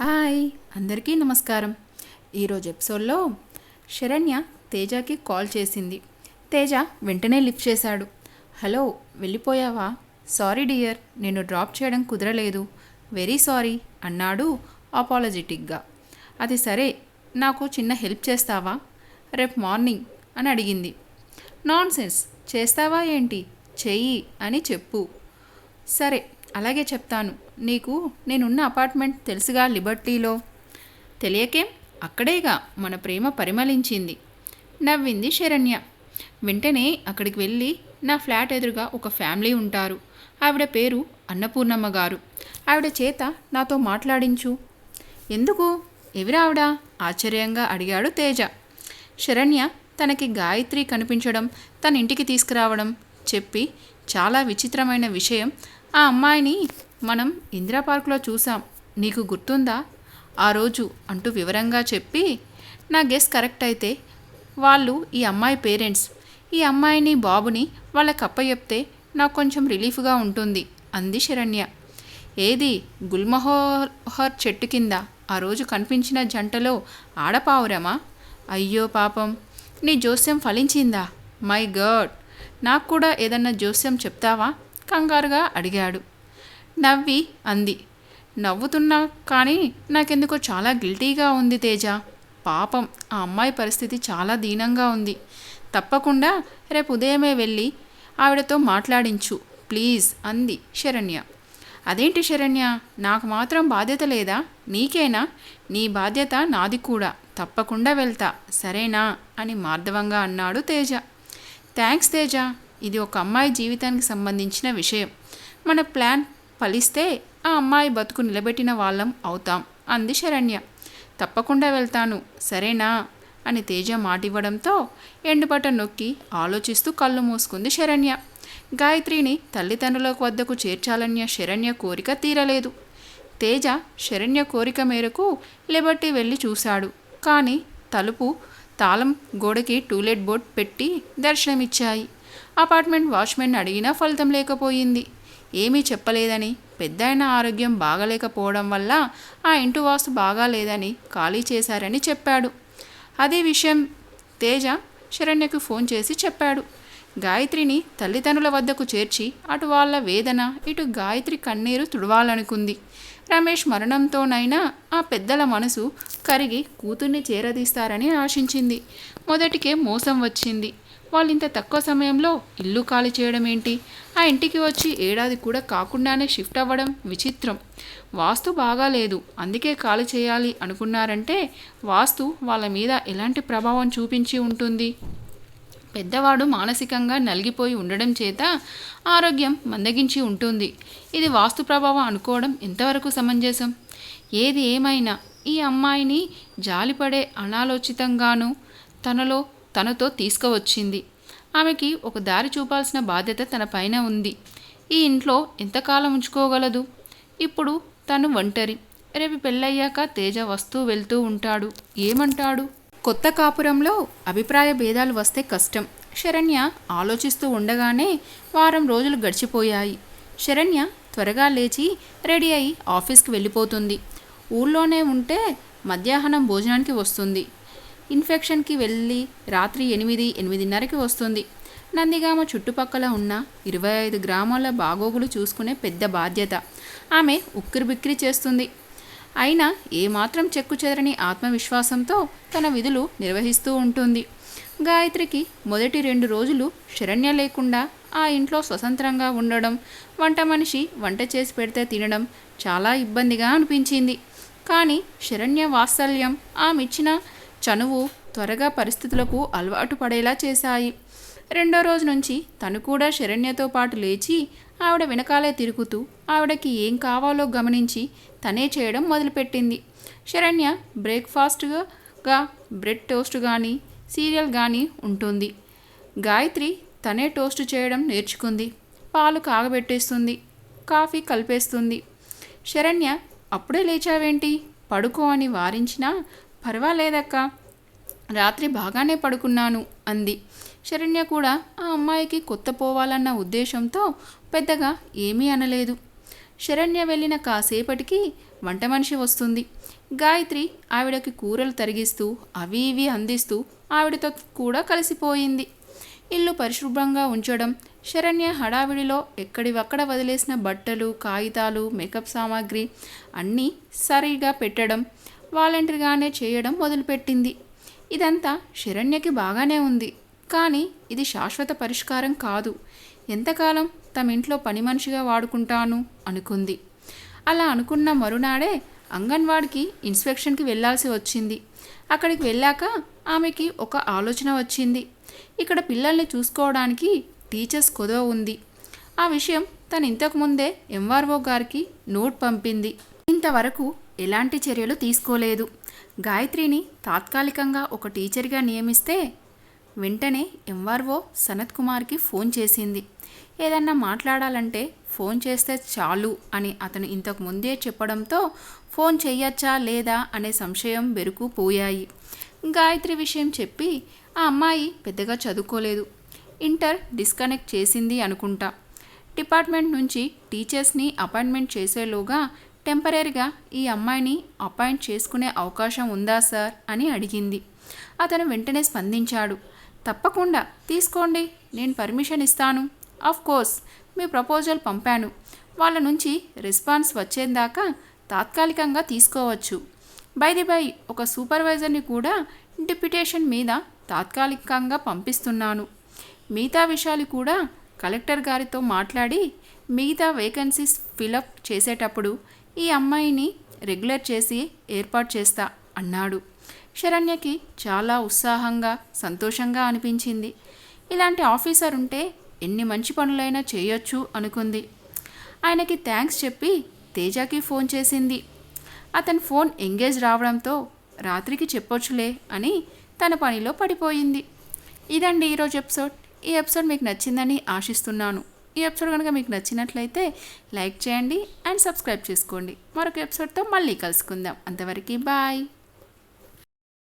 Hi అందరికీ నమస్కారం. ఈరోజు ఎపిసోడ్లో శరణ్య తేజకి కాల్ చేసింది. తేజ వెంటనే లిఫ్ట్ చేశాడు. హలో వెళ్ళిపోయావా? సారీ డియర్ నేను డ్రాప్ చేయడం కుదరలేదు. వెరీ సారీ అన్నాడు అపాలజెటిక్గా. అది సరే నాకు చిన్న హెల్ప్ చేస్తావా? రేపు మార్నింగ్ అని అడిగింది. నాన్ సెన్స్ చేస్తావా ఏంటి? చెయ్యి అని చెప్పు. సరే అలాగే చెప్తాను. నీకు నేనున్న అపార్ట్మెంట్ తెలుసుగా లిబర్టీలో? తెలియకేం? అక్కడేగా మన ప్రేమ పరిమళించింది. నవ్వింది శరణ్య. వెంటనే అక్కడికి వెళ్ళి నా ఫ్లాట్ ఎదురుగా ఒక ఫ్యామిలీ ఉంటారు. ఆవిడ పేరు అన్నపూర్ణమ్మ గారు. ఆవిడ చేత నాతో మాట్లాడించు. ఎందుకు? ఎవరావిడ ఆశ్చర్యంగా అడిగాడు తేజ. శరణ్య తనకి గాయత్రి కనిపించడం తన ఇంటికి తీసుకురావడం చెప్పి చాలా విచిత్రమైన విషయం ఆ అమ్మాయిని మనం ఇందిరా పార్కులో చూసాం నీకు గుర్తుందా? ఆ రోజు అంటూ వివరంగా చెప్పి నా గెస్ కరెక్ట్ అయితే వాళ్ళు ఈ అమ్మాయి పేరెంట్స్ ఈ అమ్మాయిని బాబుని వాళ్ళకి అప్పచెప్తే నాకు కొంచెం రిలీఫ్గా ఉంటుంది అంది శరణ్య. ఏది? గుల్మహోహర్ చెట్టు కింద ఆ రోజు కనిపించిన జంటలో ఆడపావురమా? అయ్యో పాపం నీ జోస్యం ఫలించిందా? మై గాడ్ నాకు కూడా ఏదన్నా జోస్యం చెప్తావా? కంగారుగా అడిగాడు. నవ్వి అంది. నవ్వుతున్నా కానీ నాకెందుకో చాలా గిల్టీగా ఉంది తేజ. పాపం ఆ అమ్మాయి పరిస్థితి చాలా దీనంగా ఉంది. తప్పకుండా రేపు ఉదయమే వెళ్ళి ఆవిడతో మాట్లాడించు ప్లీజ్ అంది శరణ్య. అదేంటి శరణ్య? నాకు మాత్రం బాధ్యత లేదా? నీకేనా? నీ బాధ్యత నాది కూడా. తప్పకుండా వెళ్తా. సరేనా? అని మార్ధవంగా అన్నాడు తేజ. థ్యాంక్స్ తేజ. ఇది ఒక అమ్మాయి జీవితానికి సంబంధించిన విషయం. మన ప్లాన్ ఫలిస్తే ఆ అమ్మాయి బతుకు నిలబెట్టిన వాళ్ళం అవుతాం అంది శరణ్య. తప్పకుండా వెళ్తాను సరేనా? అని తేజ మాటివ్వడంతో ఎండుపట నొక్కి ఆలోచిస్తూ కళ్ళు మూసుకుంది శరణ్య. గాయత్రిని తల్లిదండ్రుల వద్దకు చేర్చాలన్న శరణ్య కోరిక తీరలేదు. తేజ శరణ్య కోరిక మేరకు లిబర్టీ వెళ్ళి చూశాడు. కానీ తలుపు తాళం గోడకి టూలెట్ బోర్డ్ పెట్టి దర్శనమిచ్చాయి. అపార్ట్మెంట్ వాచ్మెన్ అడిగినా ఫలితం లేకపోయింది. ఏమీ చెప్పలేదని పెద్దాయన ఆరోగ్యం బాగలేకపోవడం వల్ల ఆ ఇంటి వాస్తు బాగాలేదని ఖాళీ చేశారని చెప్పాడు. అదే విషయం తేజ శరణ్యకు ఫోన్ చేసి చెప్పాడు. గాయత్రిని తల్లిదండ్రుల వద్దకు చేర్చి అటు వాళ్ళ వేదన ఇటు గాయత్రి కన్నీరు తుడవాలనుకుంది. రమేష్ మరణంతోనైనా ఆ పెద్దల మనసు కరిగి కూతుర్ని చేరదీస్తారని ఆశించింది. మొదటికే మోసం వచ్చింది. వాళ్ళు ఇంత తక్కువ సమయంలో ఇల్లు ఖాళీ చేయడం ఏంటి ఆ ఇంటికి వచ్చి ఏడాది కూడా కాకుండానే షిఫ్ట్ అవ్వడం విచిత్రం. వాస్తు బాగాలేదు అందుకే ఖాళీ చేయాలి అనుకున్నారంటే వాస్తు వాళ్ళ మీద ఎలాంటి ప్రభావం చూపించి ఉంటుంది? పెద్దవాడు మానసికంగా నలిగిపోయి ఉండడం చేత ఆరోగ్యం మందగించి ఉంటుంది. ఇది వాస్తు ప్రభావం అనుకోవడం ఎంతవరకు సమంజసం? ఏది ఏమైనా ఈ అమ్మాయిని జాలిపడే అనాలోచితంగాను తనలో తనతో తీసుకువచ్చింది. ఆమెకి ఒక దారి చూపాల్సిన బాధ్యత తన పైన ఉంది. ఈ ఇంట్లో ఎంతకాలం ఉంచుకోగలదు? ఇప్పుడు తను ఒంటరి. రేపు పెళ్ళయ్యాక తేజ వస్తూ వెళ్తూ ఉంటాడు. ఏమంటాడు? కొత్త కాపురంలో అభిప్రాయ భేదాలు వస్తే కష్టం. శరణ్య ఆలోచిస్తూ ఉండగానే వారం రోజులు గడిచిపోయాయి. శరణ్య త్వరగా లేచి రెడీ అయి ఆఫీస్కి వెళ్ళిపోతుంది. ఊళ్ళోనే ఉంటే మధ్యాహ్నం భోజనానికి వస్తుంది. ఇన్ఫెక్షన్కి వెళ్ళి రాత్రి ఎనిమిది ఎనిమిదిన్నరకి వస్తుంది. నందిగామ చుట్టుపక్కల ఉన్న ఇరవై ఐదు గ్రామాల బాగోగులు చూసుకునే పెద్ద బాధ్యత. ఆమె ఉక్కిరి బిక్కిరి చేస్తుంది. అయినా ఏమాత్రం చెక్కు చెదరని ఆత్మవిశ్వాసంతో తన విధులు నిర్వహిస్తూ ఉంటుంది. గాయత్రికి మొదటి రెండు రోజులు శరణ్య లేకుండా ఆ ఇంట్లో స్వతంత్రంగా ఉండడం వంట మనిషి వంట చేసి పెడితే తినడం చాలా ఇబ్బందిగా అనిపించింది. కానీ శరణ్య వాత్సల్యం ఆమె ఇచ్చిన చనువు త్వరగా పరిస్థితులకు అలవాటు పడేలా చేశాయి. రెండో రోజు నుంచి తను కూడా శరణ్యతో పాటు లేచి ఆవిడ వెనకాలే తిరుగుతూ ఆవిడకి ఏం కావాలో గమనించి తనే చేయడం మొదలుపెట్టింది. శరణ్య బ్రేక్ఫాస్ట్గా బ్రెడ్ టోస్ట్ కానీ సీరియల్ కానీ ఉంటుంది. గాయత్రి తనే టోస్ట్ చేయడం నేర్చుకుంది. పాలు కాగబెట్టేస్తుంది. కాఫీ కలిపేస్తుంది. శరణ్య అప్పుడే లేచావేంటి? పడుకో అని వారించినా పర్వాలేదక్క. రాత్రి బాగానే పడుకున్నాను అంది. శరణ్య కూడా ఆ అమ్మాయికి కొత్త పోవాలన్న ఉద్దేశంతో పెద్దగా ఏమీ అనలేదు. శరణ్య వెళ్ళిన కాసేపటికి వంట మనిషి వస్తుంది. గాయత్రి ఆవిడకి కూరలు తరిగిస్తూ అవి ఇవి అందిస్తూ ఆవిడతో కూడా కలిసిపోయింది. ఇల్లు పరిశుభ్రంగా ఉంచడం శరణ్య హడావిడిలో ఎక్కడివక్కడ వదిలేసిన బట్టలు కాగితాలు మేకప్ సామాగ్రి అన్నీ సరిగా పెట్టడం వాలంటరీగానే చేయడం మొదలుపెట్టింది. ఇదంతా శరణ్యకి బాగానే ఉంది. కానీ ఇది శాశ్వత పరిష్కారం కాదు. ఎంతకాలం తమ ఇంట్లో పని మనిషిగా వాడుకుంటాను? అనుకుంది. అలా అనుకున్న మరునాడే అంగన్వాడికి ఇన్స్పెక్షన్కి వెళ్ళాల్సి వచ్చింది. అక్కడికి వెళ్ళాక ఆమెకి ఒక ఆలోచన వచ్చింది. ఇక్కడ పిల్లల్ని చూసుకోవడానికి టీచర్స్ కుదవ ఉంది. ఆ విషయం తను ఇంతకుముందే ఎంఆర్ఓ గారికి నోట్ పంపింది. ఇంతవరకు ఎలాంటి చర్యలు తీసుకోలేదు. గాయత్రిని తాత్కాలికంగా ఒక టీచర్గా నియమిస్తే వెంటనే ఎంఆర్ఓ సనత్ కుమార్కి ఫోన్ చేసింది. ఏదన్నా మాట్లాడాలంటే ఫోన్ చేస్తే చాలు అని అతను ఇంతకు ముందే చెప్పడంతో ఫోన్ చేయొచ్చా లేదా అనే సంశయం బెరుకు పోయాయి. గాయత్రి విషయం చెప్పి ఆ అమ్మాయి పెద్దగా చదువుకోలేదు. ఇంటర్ డిస్కనెక్ట్ చేసింది అనుకుంటా. డిపార్ట్మెంట్ నుంచి టీచర్స్ని అపాయింట్మెంట్ చేసేలోగా టెంపరీగా ఈ అమ్మాయిని అపాయింట్ చేసుకునే అవకాశం ఉందా సార్? అని అడిగింది. అతను వెంటనే స్పందించాడు. తప్పకుండా తీసుకోండి నేను పర్మిషన్ ఇస్తాను. ఆఫ్ కోర్స్ మీ ప్రపోజల్ పంపాను. వాళ్ళ నుంచి రెస్పాన్స్ వచ్చేదాకా తాత్కాలికంగా తీసుకోవచ్చు. బైది బై ఒక సూపర్వైజర్ని కూడా డిప్యుటేషన్ మీద తాత్కాలికంగా పంపిస్తున్నాను. మిగతా విషయాలు కూడా కలెక్టర్ గారితో మాట్లాడి మిగతా వేకెన్సీస్ ఫిలప్ చేసేటప్పుడు ఈ అమ్మాయిని రెగ్యులర్ చేసి ఏర్పాటు చేస్తా అన్నాడు. శరణ్యకి చాలా ఉత్సాహంగా సంతోషంగా అనిపించింది. ఇలాంటి ఆఫీసర్ ఉంటే ఎన్ని మంచి పనులైనా చేయొచ్చు అనుకుంది. ఆయనకి థ్యాంక్స్ చెప్పి తేజాకి ఫోన్ చేసింది. అతని ఫోన్ ఎంగేజ్ రావడంతో రాత్రికి చెప్పొచ్చులే అని తన పనిలో పడిపోయింది. ఇదండి ఈరోజు ఎపిసోడ్. ఈ ఎపిసోడ్ మీకు నచ్చిందని ఆశిస్తున్నాను. ఈ ఎపిసోడ్ కనుక మీకు నచ్చినట్లయితే లైక్ చేయండి అండ్ సబ్స్క్రైబ్ చేసుకోండి. మరొక ఎపిసోడ్తో మళ్ళీ కలుసుకుందాం. అంతవరకు బాయ్.